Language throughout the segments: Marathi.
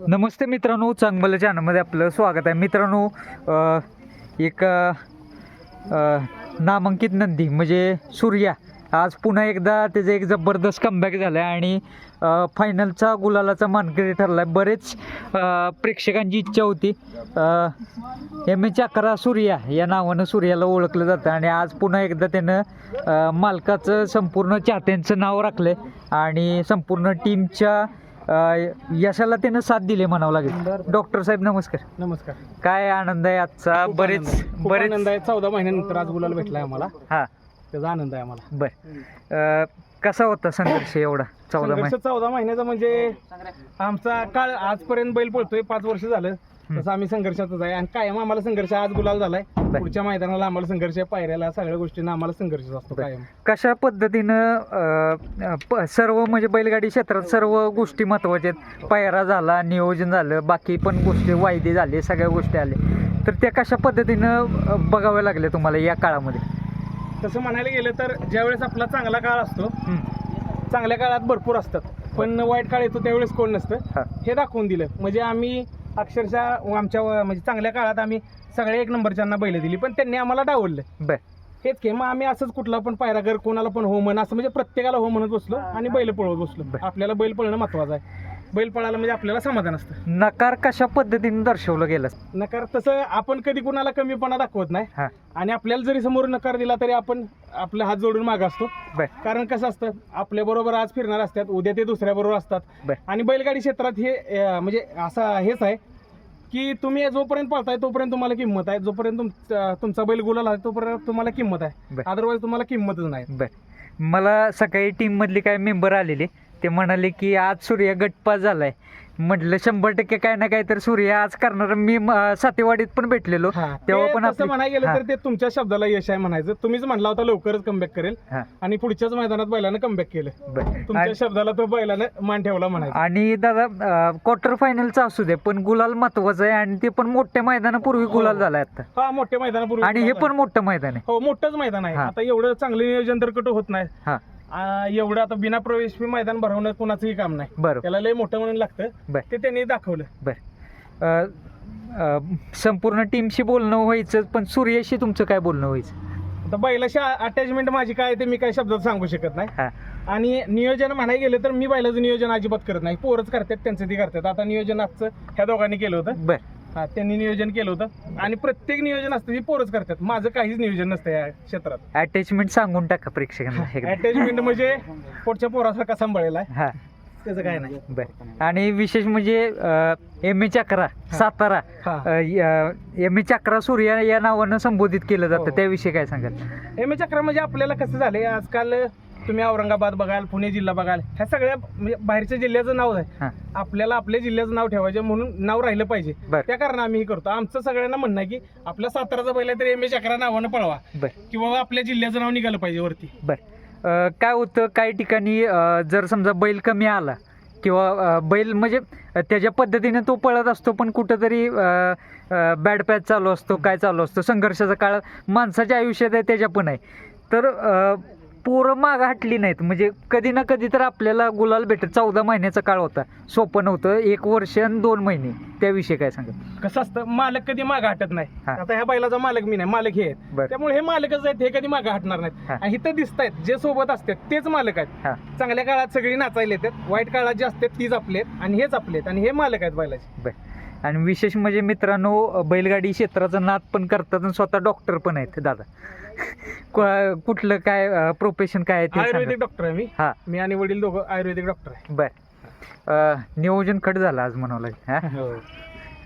नमस्ते मित्रांनो चांगलं चॅनलमध्ये आपलं स्वागत आहे. मित्रांनो एक नामांकित नंदी म्हणजे सूर्या आज पुन्हा एकदा त्याचं एक जबरदस्त कमबॅक झालं आहे आणि फायनलचा गुलालाचा मानकरी ठरला आहे बरेच प्रेक्षकांची इच्छा होती. एम एच अकरा सूर्या या नावानं सूर्याला ओळखलं जातं आणि आज पुन्हा एकदा त्यानं मालकाचं संपूर्ण चाहत्यांचं नाव राखलं आणि संपूर्ण टीमच्या अ, यशाला त्यानं साथ दिली म्हणावं लागेल. डॉक्टर साहेब नमस्कार. नमस्कार. काय आनंद आहे आजचा? खूप बरेच आनंद आहे. खूप बरेच आनंद आहे. चौदा महिन्यानंतर आज गुलाल भेटलाय आम्हाला. हा. त्याचा आनंद आहे आम्हाला. बर. अ, कसा होता संघर्ष एवढा चौदा संघर्ष महिने? चौदा महिन्याचा म्हणजे आमचा काळ आजपर्यंत बैल पळतोय पाच वर्ष झालं. तसं आम्ही संघर्षातच आहे. आणि कायम आम्हाला संघर्ष आज गुलाल झालाय. पुढच्या मैदानाला आम्हाला संघर्ष आहे, पायऱ्याला सगळ्या गोष्टींना आम्हाला संघर्ष असतो कायम. कशा पद्धतीनं अ, प- सर्व म्हणजे बैलगाडी क्षेत्रात सर्व गोष्टी महत्त्वाच्या आहेत. पायरा झाला नियोजन झालं बाकी पण गोष्टी वायदे झाले सगळ्या गोष्टी आल्या. तर त्या कशा पद्धतीनं अ, बघाव्या लागल्या तुम्हाला या काळामध्ये? तसं म्हणायला गेलं तर ज्यावेळेस आपला चांगला काळ असतो. चांगल्या काळात भरपूर असतात. पण वाईट काळ येतो त्यावेळेस कोण नसतं? हा. हे दाखवून दिलं. म्हणजे आम्ही अक्षरशः आमच्या व- म्हणजे चांगल्या काळात आम्ही सगळ्या एक नंबरच्यांना बैल दिली पण त्यांनी आम्हाला डावललं. बर. हेच की मग आम्ही असंच कुठला पण पायरा कर कोणाला पण हो म्हण असं म्हणजे प्रत्येकाला हो म्हणत बसलो आणि बैल पळवत बसलो. आपल्याला बैल पळणं महत्वाचं आहे. बैल पळायला म्हणजे आपल्याला समाधान असतं. नकार कशा पद्धतीने दर्शवलं गेलं? नकार तसं आपण कधी कुणाला कमीपणा दाखवत नाही. हा. आणि आपल्याला जरी समोर नकार दिला तरी आपण आपले हात जोडून माग असतो. बर. कारण कसं असतं आपल्या बरोबर आज फिरणार असतात उद्या ते दुसऱ्या बरोबर असतात. बर. आणि बैलगाडी क्षेत्रात हे अं, म्हणजे असं हेच आहे की तुम्ही जोपर्यंत पळताय तोपर्यंत तुम्हाला किंमत आहे. जोपर्यंत तुमचा तुमचा बैल गुलाल आहे तोपर्यंत तुम्हाला किंमत आहे. बर. अदरवाईज तुम्हाला किंमतच नाही. बर. मला सकाळी टीम मधले काय मेंबर आलेले. ते म्हणाले की आज सूर्य गटपास झालाय. म्हटलं शंभर टक्के काय ना काय तर सूर्य आज करणार. मी म- सातेवाडीत पण भेटलेलो. हा, तेव्हा पण आपली- म्हणायला गेलं हा. तर ते तुमच्या शब्दाला यश आहे म्हणायचं. तुम्हीच म्हणला होता लवकरच कमबॅक करेल. हा. आणि पुढच्याच मैदानात बैलानं कमबॅक केलं. बर. तुमच्या आणि- शब्दाला तो बैलानं मान ठेवला म्हणायचं. आणि दादा क्वार्टर फायनलचा असू दे पण गुलाल महत्वाचं आहे आणि ते पण मोठ्या मैदानापूर्वी गुलाल झालाय आता. हा मोठ्या मैदानापूर्वी आणि हे पण मोठं मैदान आहे. हो मोठंच मैदान आहे. हा. आता एवढं चांगलं नियोजन तर कुठं होत नाही. हा. आ, एवढं आता बिना प्रवेश मैदान भरवणं कुणाचंही काम नाही. बरोबर. त्याला लय मोठं म्हणून लागतं. बर. ते त्यांनी दाखवलं. बर. अ, अ, संपूर्ण टीमशी बोलणं व्हायचं पण सूर्याशी तुमचं काय बोलणं व्हायचं? आता बैलाशी अटॅचमेंट माझी काय आहे ते मी काही शब्दात सांगू शकत नाही. आणि नियोजन म्हणायला गेलं तर मी बैलाचं नियोजन अजिबात करत नाही. पोरच करतात त्यांचं ती करतात. आता नियोजन आजचं ह्या दोघांनी केलं होतं. बर. हा त्यांनी नियोजन केलं होतं. आणि प्रत्येक नियोजन असतं ती पोरच करतात. माझं काहीच नियोजन नसतं या क्षेत्रात. अटॅचमेंट सांगून टाका प्रेक्षकांना. एकदा. अटॅचमेंट म्हणजे पोटच्या पोरासारखा सांभाळलेला आहे. हा. त्याचं काय नाही. बर. आणि विशेष म्हणजे एम ए चक्रा सातारा हा. एम ए चक्रा सूर्या या नावानं संबोधित केलं जातं. हो. त्याविषयी काय सांगाल? एम ए चक्र म्हणजे आपल्याला कसं झालंय आजकाल तुम्ही औरंगाबाद बघाल पुणे जिल्हा बघाल ह्या सगळ्या म्हणजे बाहेरच्या जिल्ह्याचं नाव आहे. हा. आपल्याला आपल्या जिल्ह्याचं नाव ठेवायचं म्हणून नाव राहिलं पाहिजे. बर. त्या कारण आम्ही हे करतो. आमचं सगळ्यांना म्हणणं आहे की आपल्या साताराचा बैल आहे तर एम ए चक्रा नावानं पळवा. बर. किंवा आपल्या जिल्ह्याचं नाव निघालं पाहिजे वरती. बर. काय होतं काही ठिकाणी जर समजा बैल कमी आला किंवा बैल म्हणजे त्याच्या पद्धतीने तो पळत असतो पण कुठंतरी बॅड पॅच चालू असतो काय चालू असतो संघर्षाचा काळ माणसाच्या आयुष्यात आहे त्याच्या पण आहे. तर पोरं मागं हटली नाहीत. म्हणजे कधी ना कधी तर आपल्याला गुलाल भेटत. चौदा महिन्याचा काळ होता. सोपं नव्हतं. एक वर्ष आणि दोन महिने. त्याविषयी काय सांगा कसं असतं मालक कधी मागं हटत नाही. हा. आता ह्या बैलाचा मालक मी नाही. मालक हे आहेत. त्यामुळे हे मालकच आहेत हे कधी मागं हटणार नाहीत. हा. आणि इथं दिसत आहेत जे सोबत असतात तेच मालक आहेत. चांगल्या काळात सगळी नाचायला येतात. वाईट काळात जे असतात तीच आपले आहेत. आणि हेच आपले आहेत. आणि हे मालक आहेत बैलाचे. बर. आणि विशेष म्हणजे मित्रांनो बैलगाडी क्षेत्राचा नाद पण करतात आणि स्वतः डॉक्टर पण आहेत दादा. कुठलं काय प्रोफेशन काय आहे ते आयुर्वेदिक. डॉक्टर आहे मी. हा. मी आणि वडील दोघं आयुर्वेदिक डॉक्टर आहे. बर. नियोजन खट झालं आज म्हणावं लागेल हा?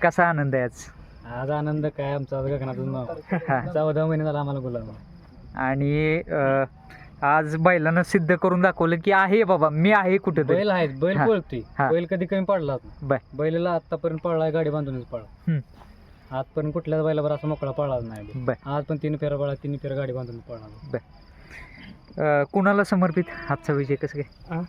कसा आनंद आहे आज? आज आनंद काय आमचा गगनातून हा. चौदा महिने झाला आम्हाला गुलाब आणि आज बैलानं सिद्ध करून दाखवलं की आहे बाबा मी आहे कुठं बैल आहेत बैल हा. पळतोय. हा. बैल कधी कमी पडला बर. बैलाला आतापर्यंत पळलाय गाडी बांधूनच पळा हम्म. आजपर्यंत कुठल्याच बैलावर असा मोकळा पळाला नाही बैल. बर. आज पण तीन फेरा पळा तीन फेरा गाडी बांधून पळा बर. अ, कुणाला समर्पित? आजचा विजय कसं काय.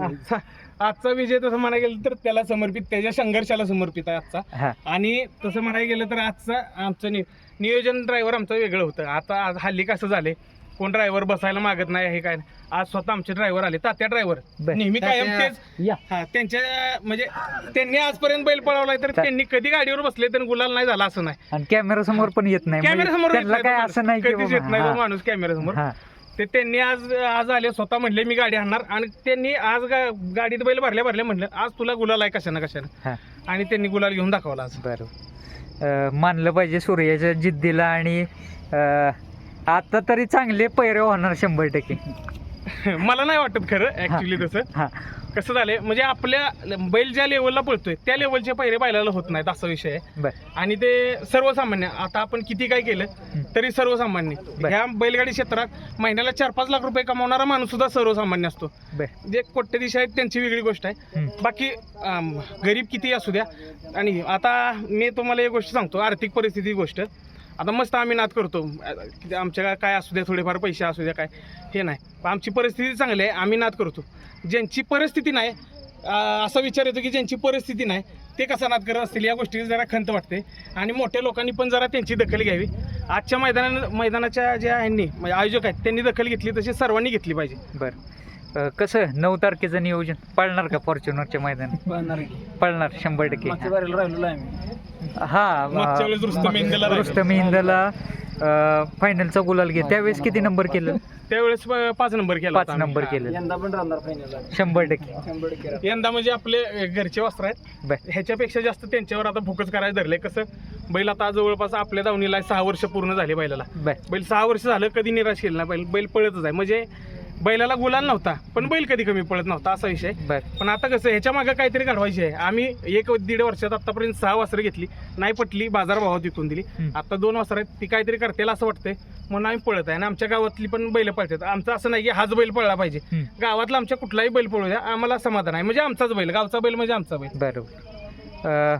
आजचा आजचा विजय तसं म्हणायला गेलं तर त्याला समर्पित त्याच्या संघर्षाला समर्पित आहे आजचा. हा. आणि तसं म्हणायला गेलं तर आजचा आमचं नि नियोजन ड्रायव्हर आमचं वेगळं होतं. आता आज हल्ली कसं झालंय कोण ड्रायव्हर बसायला मागत नाही हे काय नाही. आज स्वतः आमचे ड्रायव्हर आले. तात्या ड्रायव्हर बर. नेहमी कायम तेच. या. हा त्यांच्या म्हणजे त्यांनी आजपर्यंत बैल पळवलाय तर त्यांनी कधी गाडीवर बसले तर गुलाल नाही झाला असं नाही. आणि कॅमेरा समोर पण येत नाही. कॅमेरा म्हणजे समोर त्यांना काय असं नाही की कधीच येत नाही तो बाबा, माणूस कॅमेरा समोर. हा, ते त्यांनी आज आज आले स्वतः म्हणले मी गाडी आणणार. आणि त्यांनी आज गा- गाडीत बैल भरल्या भरल्या म्हणलं आज तुला गुलाल आहे कशानं कशानं? हा. आणि त्यांनी गुलाल घेऊन दाखवला आज. बरोबर अं, मानलं पाहिजे सूर्याच्या जिद्दीला आणि अं, आता तरी चांगले पैरे होणार शंभर टक्के. मला नाही वाटत खरं ऍक्च्युली तसं. हा. कसं झालंय म्हणजे आपल्या बैल ज्या लेवलला पळतोय त्या लेवलचे पैरे बैलाला होत नाहीत असा विषय आहे. बर. आणि ते सर्वसामान्य आता आपण किती काय केलं तरी सर्वसामान्य. बर. ह्या बैलगाडी क्षेत्रात महिन्याला चार पाच लाख रुपये कमावणारा माणूस सुद्धा सर्वसामान्य असतो. बर. जे कोट्यधीश आहेत त्यांची वेगळी गोष्ट आहे. हम्म. बाकी अम, गरीब किती असू द्या. आणि आता मी तुम्हाला एक गोष्ट सांगतो आर्थिक परिस्थिती गोष्ट. आता मस्त आम्ही नाद करतो. आमच्या काय असू द्या थोडेफार पैसे असू द्या काय हे नाही. पण आमची परिस्थिती चांगली आहे आम्ही नाद करतो. ज्यांची परिस्थिती नाही असा विचार येतो की ज्यांची परिस्थिती नाही ते कसा नाद करत असतील या गोष्टीची जरा खंत वाटते. आणि मोठ्या लोकांनी पण जरा त्यांची दखल घ्यावी. आजच्या मैदाना मैदानाच्या ज्या ह्यांनी म्हणजे आयोजक आहेत त्यांनी दखल घेतली तशी सर्वांनी घेतली पाहिजे. बर. अं, कसं नऊ तारखेचं नियोजन पळणार का फॉर्च्युनरच्या मैदान? पळणार शंभर टक्के. राहिलेलो आहे हा मागच्या वेळेस रुस्तम हिंदला राहिलो. रुस्तम हिंदला फायनलचा गुलाल घे. त्यावेळेस किती नंबर केलं? त्यावेळेस प- पाच नंबर केला पाच होता आम्ही. नंबर केलं. यंदा पण राहणार फायनल शंभर टक्के. शंभर टक्के यंदा म्हणजे आपले अ, घरचे वस्त्र आहेत. बर. ह्याच्यापेक्षा जास्त त्यांच्यावर आता फोकस करायला धरले कसं बैल आता जवळपास आपल्या दावणीला सहा वर्ष पूर्ण झाले बैलाला. बर. बैल सहा वर्ष झालं कधी निराश केलं नाही. बैल बैल पळतच आहे. म्हणजे बैलाला गुलाल नव्हता पण बैल कधी कमी पळत नव्हता असा विषय बर. पण आता कसं ह्याच्या मागे काहीतरी घडवायचे आहे. आम्ही एक दीड वर्षात आतापर्यंत सहा वासरं घेतली नाही पटली बाजारभावात विकून दिली. हम्म. आता दोन वासरं आहेत ती काहीतरी करतेला असं वाटतंय. म्हणून आम्ही पळत आहे आणि आमच्या गावातली पण बैल पळतात. आमचं असं नाही की हाच बैल पळला पाहिजे. हम्म. गावातला आमच्या कुठलाही बैल पळू द्या आम्हाला समाधान आहे. म्हणजे आमचाच बैल. गावचा बैल म्हणजे आमचा बैल. बरोबर. अं,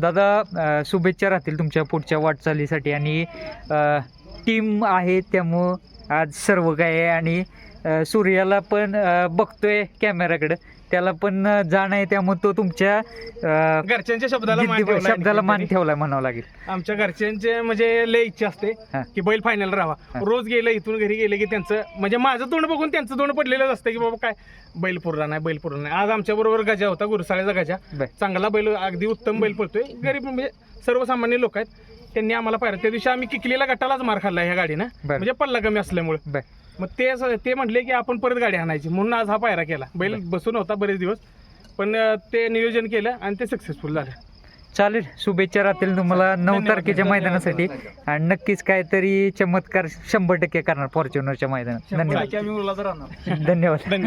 दादा अं, शुभेच्छा राहतील तुमच्या पुढच्या वाटचालीसाठी. आणि टीम आहे त्यामुळं आज सर्व काय आहे. आणि सूर्याला पण बघतोय कॅमेराकडं त्याला पण जाण आहे त्यामुळे तो तुमच्या घरच्यांच्या शब्दाला मान जिद्दी- ठेवलाय शब्दाला मान. ठेवलाय म्हणावं लागेल. आमच्या घरच्यांचे म्हणजे लय इच्छा असते हा. की बैल फायनल राहावा. हा. रोज गेलं इथून घरी गेले की त्यांचं म्हणजे माझं तोंड बघून त्यांचं तोंड पडलेलंच असतं की बाबा काय बैल पुरला नाही बैल पुरला नाही. आज आमच्या बरोबर गजा होता गुरसाळ्याचा गजा. बर. चांगला बैल अगदी उत्तम बैल पळतोय. गरीब म्हणजे सर्वसामान्य लोक आहेत. त्यांनी आम्हाला पाहिलं. त्या दिवशी आम्ही किकलीला गटालाच मार खाल्ला ह्या गाडीनं. बर. म्हणजे पल्ला कमी असल्यामुळे. बर. मग ते असं- ते म्हटले की आपण परत गाडी आणायची. म्हणून आज हा पायरा केला. बैल बसून होता बरेच दिवस. पण ते नियोजन केलं आणि ते सक्सेसफुल झालं. चालेल. शुभेच्छा राहतील तुम्हाला नऊ. तारखेच्या मैदानासाठी. आणि नक्कीच काहीतरी चमत्कार शंभर टक्के करणार फॉर्च्युनरच्या मैदानात. धन्यवाद. आम्ही उरला तर राहणार. धन्यवाद. धन्यवाद.